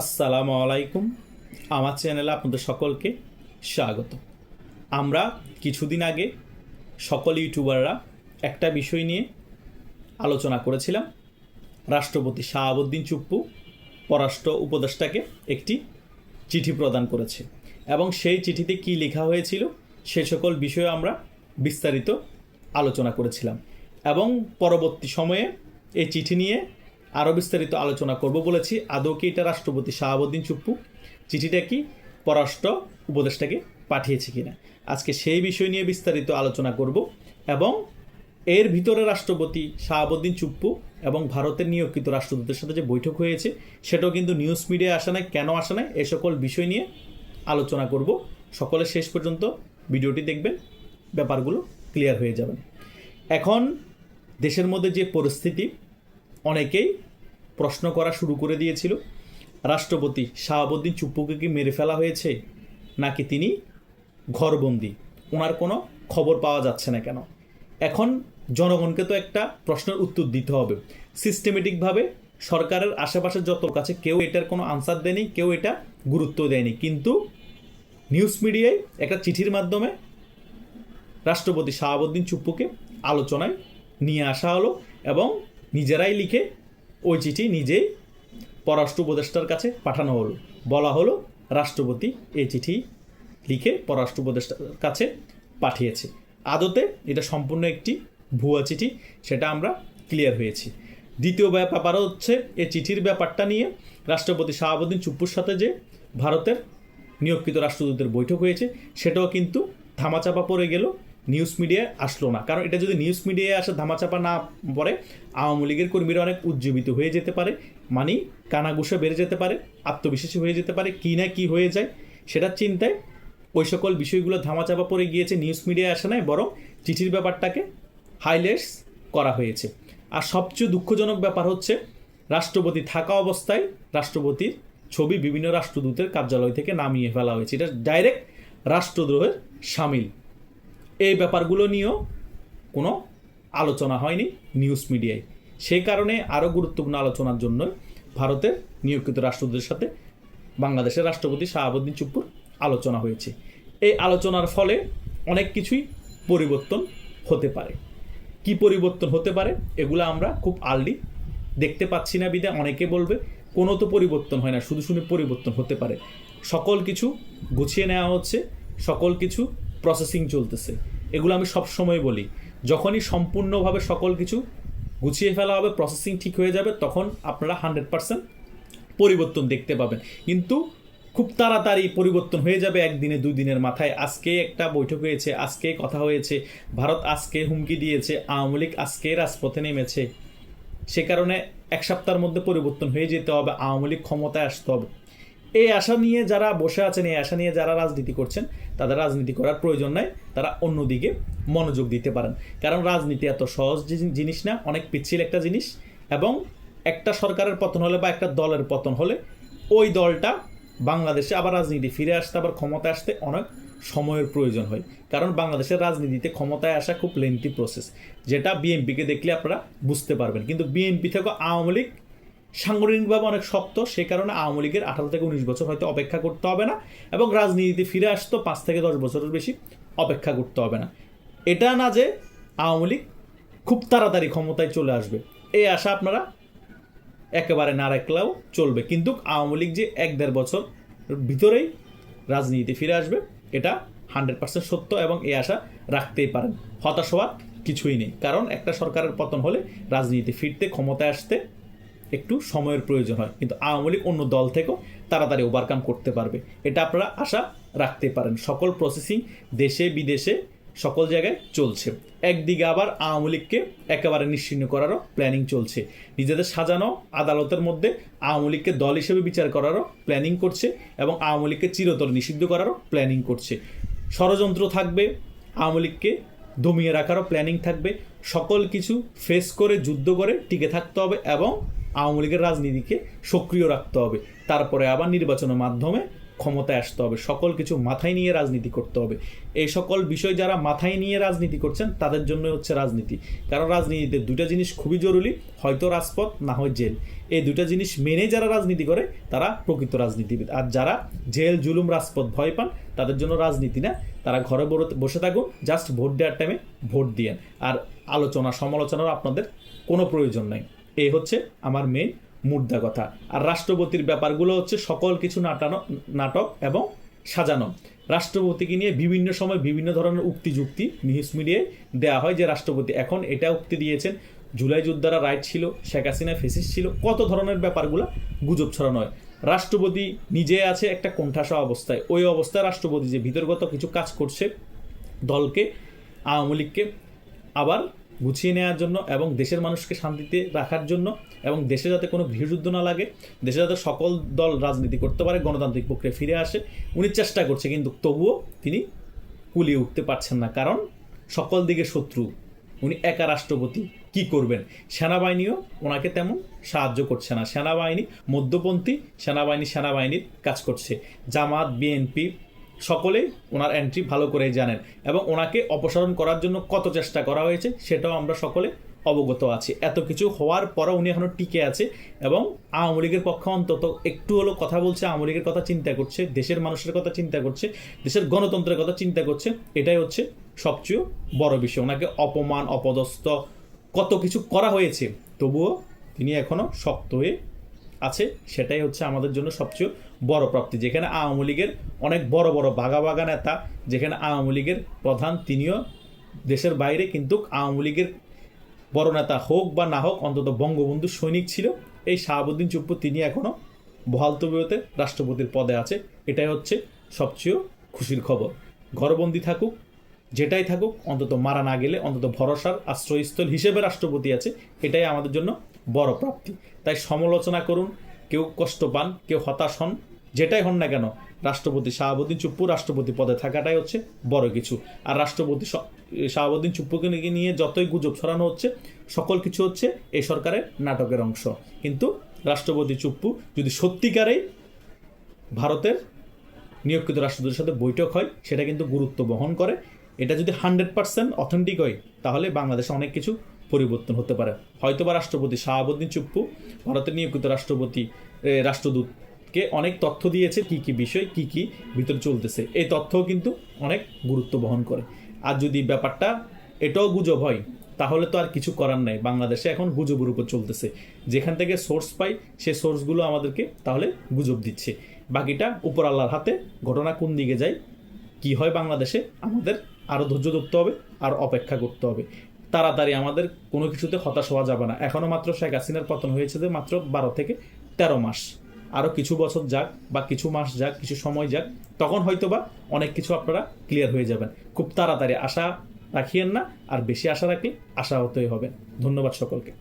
আসসালামু আলাইকুম। আমার চ্যানেলে আপনাদের সকলকে স্বাগত। আমরা কিছুদিন আগে সকল ইউটিউবাররা একটা বিষয় নিয়ে আলোচনা করেছিলাম। রাষ্ট্রপতি শাহাবুদ্দিন চুপ্পু পররাষ্ট্র উপদেষ্টাকে একটি চিঠি প্রদান করেছে এবং সেই চিঠিতে কী লেখা হয়েছিল সে সকল বিষয়ে আমরা বিস্তারিত আলোচনা করেছিলাম এবং পরবর্তী সময়ে এই চিঠি নিয়ে আরও বিস্তারিত আলোচনা করব বলেছি। আদৌ কি এটা রাষ্ট্রপতি শাহাবুদ্দিন চুপ্পু। চিঠিটা কি? পররাষ্ট্র উপদেষ্টাকে পাঠিয়েছে কিনা? আজকে সেই বিষয় নিয়ে বিস্তারিত আলোচনা করব এবং এর ভিতরে রাষ্ট্রপতি শাহাবুদ্দিন চুপ্পু এবং ভারতের নিয়োগকৃত রাষ্ট্রদূতের সাথে যে বৈঠক হয়েছে, সেটাও কিন্তু নিউজ মিডিয়ায় আসে নাই। কেন আসে নাই? এ সকল বিষয় নিয়ে আলোচনা করব। সকলে শেষ পর্যন্ত ভিডিওটি দেখবেন, ব্যাপারগুলো ক্লিয়ার হয়ে যাবেন এখন দেশের মধ্যে যে পরিস্থিতি অনেকেই প্রশ্ন করা শুরু করে দিয়েছিল, রাষ্ট্রপতি শাহাবুদ্দিন চুপ্পুকে কি মেরে ফেলা হয়েছে, নাকি তিনি ঘরবন্দি? ওনার কোনো খবর পাওয়া যাচ্ছে না কেন? এখন জনগণকে তো একটা প্রশ্নের উত্তর দিতে হবে। সিস্টেমেটিকভাবে সরকারের আশেপাশে যত কাছে কেউ এটার কোনো আনসার দেয়নি, কেউ এটা গুরুত্ব দেয়নি। কিন্তু নিউজ মিডিয়ায় একটা চিঠির মাধ্যমে রাষ্ট্রপতি শাহাবুদ্দিন চুপ্পুকে আলোচনায় নিয়ে আসা হলো এবং নিজেরাই লিখে ওই চিঠি নিজেই পররাষ্ট্র উপদেষ্টার কাছে পাঠানো হলো। বলা হলো, রাষ্ট্রপতি এই চিঠি লিখে পররাষ্ট্র উপদেষ্টার কাছে পাঠিয়েছে। আদতে এটা সম্পূর্ণ একটি ভুয়া চিঠি, সেটা আমরা ক্লিয়ার হয়েছি। দ্বিতীয় ব্যাপার হচ্ছে, এই চিঠির ব্যাপারটা নিয়ে রাষ্ট্রপতি শাহাবুদ্দিন চুপ্পুর সাথে যে ভারতের নিয়োগকৃত রাষ্ট্রদূতের বৈঠক হয়েছে, সেটাও কিন্তু থামাচাপা পড়ে গেল। নিউজ মিডিয়ায় আসলো না। কারণ এটা যদি নিউজ মিডিয়ায় আসে, ধামাচাপা না পড়ে, আওয়ামী লীগের কর্মীরা অনেক উজ্জীবিত হয়ে যেতে পারে। মানে কানাগুসা বেড়ে যেতে পারে, আত্মবিশ্বাসী হয়ে যেতে পারে, কী না কী হয়ে যায় সেটার চিন্তায় ওই সকল বিষয়গুলো ধামাচাপা পড়ে গিয়েছে নিউজ মিডিয়ায় আসে নাই, বরং চিঠির ব্যাপারটাকে হাইলাইটস করা হয়েছে। আর সবচেয়ে দুঃখজনক ব্যাপার হচ্ছে, রাষ্ট্রপতি থাকা অবস্থায় রাষ্ট্রপতির ছবি বিভিন্ন রাষ্ট্রদূতের কার্যালয় থেকে নামিয়ে ফেলা হয়েছে। এটা ডাইরেক্ট রাষ্ট্রদ্রোহের সামিল। এই ব্যাপারগুলো নিয়েও কোনো আলোচনা হয়নি নিউজ মিডিয়ায় সেই কারণে আরও গুরুত্বপূর্ণ আলোচনার জন্য ভারতের নিয়োগকৃত রাষ্ট্রদূতের সাথে বাংলাদেশের রাষ্ট্রপতি শাহাবুদ্দিন চুপ্পুর আলোচনা হয়েছে। এই আলোচনার ফলে অনেক কিছুই পরিবর্তন হতে পারে। কি পরিবর্তন হতে পারে এগুলো আমরা খুব আর্লি দেখতে পাচ্ছি না বিদায় অনেকে বলবে কোনো তো পরিবর্তন হয় না, শুধু শুধু পরিবর্তন হতে পারে। সকল কিছু গুছিয়ে নেওয়া হচ্ছে, সকল কিছু প্রসেসিং চলতেছে। এগুলো আমি সব সময় বলি। যখনই সম্পূর্ণভাবে সকল কিছু গুছিয়ে ফেলা হবে প্রসেসিং ঠিক হয়ে যাবে, তখন আপনারা হান্ড্রেড পার্সেন্ট পরিবর্তন দেখতে পাবেন। কিন্তু খুব তাড়াতাড়ি পরিবর্তন হয়ে যাবে একদিনে দুই দিনের মাথায়। আজকে একটা বৈঠক হয়েছে, আজকে কথা হয়েছে, ভারত আজকে হুমকি দিয়েছে, আওয়ামী লীগ আজকে রাজপথে নেমেছে। সে কারণে এক সপ্তাহের মধ্যে পরিবর্তন হয়ে যেতে হবে, আওয়ামী লীগ ক্ষমতায় আসতে হবে। এই আশা নিয়ে যারা বসে আছেন, এই আশা নিয়ে যারা রাজনীতি করছেন তাদের রাজনীতি করার প্রয়োজন নাই, তারা অন্যদিকে মনোযোগ দিতে পারেন। কারণ রাজনীতি এত সহজ জিনিস না, অনেক পিচ্ছিল একটা জিনিস এবং একটা সরকারের পতন হলে বা একটা দলের পতন হলে ওই দলটা বাংলাদেশে আবার রাজনীতি ফিরে আসতে, আবার ক্ষমতায় আসতে অনেক সময়ের প্রয়োজন হয়। কারণ বাংলাদেশের রাজনীতিতে ক্ষমতায় আসা খুব লেন্থি প্রসেস যেটা বিএনপিকে দেখলে আপনারা বুঝতে পারবেন। কিন্তু বিএনপি থেকে আওয়ামী লীগ সাংগঠনিকভাবে অনেক শক্ত, সে কারণে আওয়ামী লীগের আঠারো থেকে উনিশ বছর হয়তো অপেক্ষা করতে হবে না এবং রাজনীতিতে ফিরে আসতো পাঁচ থেকে দশ বছরের বেশি অপেক্ষা করতে হবে না। এটা না যে আওয়ামী লীগ খুব তাড়াতাড়ি ক্ষমতায় চলে আসবে। এই আশা আপনারা একেবারে না রাখলেও চলবে। কিন্তু আওয়ামী লীগ যে এক দেড় বছর ভিতরেই রাজনীতিতে ফিরে আসবে, এটা হান্ড্রেড পার্সেন্ট সত্য এবং এই আশা রাখতেই পারেন। হতাশ হওয়ার কিছুই নেই। কারণ একটা সরকারের পতন হলে রাজনীতি ফিরতে, ক্ষমতায় আসতে একটু সময়ের প্রয়োজন হয়। কিন্তু আওয়ামী লীগ অন্য দল থেকেও তাড়াতাড়ি ওভারকাম করতে পারবে। এটা আপনারা আশা রাখতে পারেন। সকল প্রসেসিং দেশে, বিদেশে, সকল জায়গায় চলছে। একদিকে আবার আওয়ামী লীগকে একেবারে নিশ্চিহ্ন করারও প্ল্যানিং চলছে। নিজেদের সাজানো আদালতের মধ্যে আওয়ামী লীগকে দল হিসেবে বিচার করারও প্ল্যানিং করছে এবং আওয়ামী লীগকে চিরতর নিষিদ্ধ করারও প্ল্যানিং করছে। ষড়যন্ত্র থাকবে, আওয়ামী লীগকে দমিয়ে রাখারও প্ল্যানিং থাকবে। সকল কিছু ফেস করে, যুদ্ধ করে টিকে থাকতে হবে এবং আওয়ামী লীগের রাজনীতিকে সক্রিয় রাখতে হবে। তারপরে আবার নির্বাচনের মাধ্যমে ক্ষমতায় আসতে হবে। সকল কিছু মাথায় নিয়ে রাজনীতি করতে হবে। এই সকল বিষয় যারা মাথায় নিয়ে রাজনীতি করছেন, তাদের জন্য হচ্ছে রাজনীতি। কারণ রাজনীতিতে দুটা জিনিস খুবই জরুরি, হয়তো রাজপথ, না হয় জেল। এই দুটা জিনিস মেনে যারা রাজনীতি করে, তারা প্রকৃত রাজনীতিবিদ। আর যারা জেল, জুলুম, রাজপথ ভয় পান, তাদের জন্য রাজনীতি না। তারা ঘরে বসে থাকুন, জাস্ট ভোট দেওয়ার টাইমে ভোট দিয়েন। আর আলোচনা সমালোচনার আপনাদের কোনো প্রয়োজন নাই। এই হচ্ছে আমার মেইন মুদ্রা কথা আর রাষ্ট্রপতির ব্যাপারগুলো হচ্ছে সকল কিছু নাটানো, নাটক এবং সাজানো। রাষ্ট্রপতিকে নিয়ে বিভিন্ন সময় বিভিন্ন ধরনের উক্তি যুক্তি নিউজ মিডিয়ায় দেওয়া হয় যে রাষ্ট্রপতি এখন এটা উক্তি দিয়েছেন, জুলাই যোদ্ধারা রাইট ছিল, শেখ হাসিনা ফেসিস ছিল, কত ধরনের ব্যাপারগুলো গুজব ছড়ানো হয়। রাষ্ট্রপতি নিজে আছে একটা কোণঠাসা অবস্থায়। ওই অবস্থায় রাষ্ট্রপতি যে ভিতরগত কিছু কাজ করছে দলকে, আওয়ামী লীগকে, আবার গুছিয়ে নেওয়ার জন্য এবং দেশের মানুষকে শান্তিতে রাখার জন্য এবং দেশে যাতে কোনো গৃহযুদ্ধ না লাগে, দেশে যাতে সকল দল রাজনীতি করতে পারে, গণতান্ত্রিক প্রক্রিয়া ফিরে আসে, উনি চেষ্টা করছে কিন্তু তবুও তিনি কুলিয়ে উঠতে পারছেন না। কারণ সকল দিকে শত্রু, উনি একা রাষ্ট্রপতি কি করবেন? সেনাবাহিনীও ওনাকে তেমন সাহায্য করছে না। সেনাবাহিনী মধ্যপন্থী, সেনাবাহিনী সেনাবাহিনীর কাজ করছে। জামাত, বিএনপি সকলেই ওনার এন্ট্রি ভালো করেই জানেন এবং ওনাকে অপসারণ করার জন্য কত চেষ্টা করা হয়েছে সেটাও আমরা সকলে অবগত আছি। এত কিছু হওয়ার পরও উনি এখনও টিকে আছে এবং আওয়ামী লীগের পক্ষে অন্তত একটু হলো কথা বলছে, আওয়ামী লীগের কথা চিন্তা করছে, দেশের মানুষের কথা চিন্তা করছে, দেশের গণতন্ত্রের কথা চিন্তা করছে, এটাই হচ্ছে সবচেয়ে বড় বিষয়। ওনাকে অপমান, অপদস্থ কত কিছু করা হয়েছে, তবুও তিনি এখনও শক্ত হয়ে আছে, সেটাই হচ্ছে আমাদের জন্য সবচেয়ে বড় প্রাপ্তি, যেখানে আওয়ামী লীগের অনেক বড় বড় বাঘা বাঘা নেতা, যেখানে আওয়ামী লীগের প্রধান তিনিও দেশের বাইরে, কিন্তু আওয়ামী লীগের বড় নেতা হোক বা না হোক, অন্তত বঙ্গবন্ধু সৈনিক ছিল, এই শাহাবুদ্দিন চুপ্পু তিনি এখনও বহাল তবিয়তে রাষ্ট্রপতির পদে আছে, এটাই হচ্ছে সবচেয়ে খুশির খবর। ঘরবন্দি থাকুক যেটাই থাকুক, অন্তত মারা না গেলে, অন্তত ভরসার আশ্রয়স্থল হিসেবে রাষ্ট্রপতি আছে, এটাই আমাদের জন্য বড় প্রাপ্তি। তাই সমালোচনা করুন, কেউ কষ্ট পান, কেউ হতাশ হন, যেটাই হন না কেন, রাষ্ট্রপতি শাহাবুদ্দিন চুপ্পু রাষ্ট্রপতি পদে থাকাটাই হচ্ছে বড় কিছু। আর রাষ্ট্রপতি শাহাবুদ্দিন চুপ্পুকে নিয়ে যতই গুজব ছড়ানো হচ্ছে, সকল কিছু হচ্ছে এই সরকারের নাটকের অংশ। কিন্তু রাষ্ট্রপতি চুপ্পু যদি সত্যিকারেই ভারতের নিয়োগকৃত রাষ্ট্রদূতের সাথে বৈঠক হয়, সেটা কিন্তু গুরুত্ব বহন করে। এটা যদি হান্ড্রেড পার্সেন্ট অথেন্টিক হয়, তাহলে বাংলাদেশে অনেক কিছু পরিবর্তন হতে পারে। হয়তোবা রাষ্ট্রপতি শাহাবুদ্দিন চুপ্পু, ভারতের নিয়োগকৃত রাষ্ট্রপতি রাষ্ট্রদূতকে অনেক তথ্য দিয়েছে, কি কি বিষয়, কি কি ভিতরে চলতেছে। এই তথ্যও কিন্তু অনেক গুরুত্ব বহন করে। আর যদি ব্যাপারটা এটাও গুজব হয়, তাহলে তো আর কিছু করার নাই। বাংলাদেশে এখন গুজবের উপর চলতেছে। যেখান থেকে সোর্স পাই, সে সোর্সগুলো আমাদেরকে তাহলে গুজব দিচ্ছে। বাকিটা উপর আল্লাহর হাতে, ঘটনা কোন দিকে যায়, কি হয় বাংলাদেশে, আমাদের আরও ধৈর্য ধরতে হবে, আর অপেক্ষা করতে হবে। তাড়াতাড়ি আমাদের কোনো কিছুতে হতাশ হওয়া যাবে না। এখনও মাত্র শেখ হাসিনার পতন হয়েছে যে মাত্র বারো থেকে তেরো মাস। আরও কিছু বছর যাক বা কিছু মাস যাক, কিছু সময় যাক, তখন হয়তো বা অনেক কিছু আপনারা ক্লিয়ার হয়ে যাবেন। খুব তাড়াতাড়ি আশা রাখিয়েন না, আর বেশি আশা রাখলে আশা হতেই হবে। ধন্যবাদ সকলকে।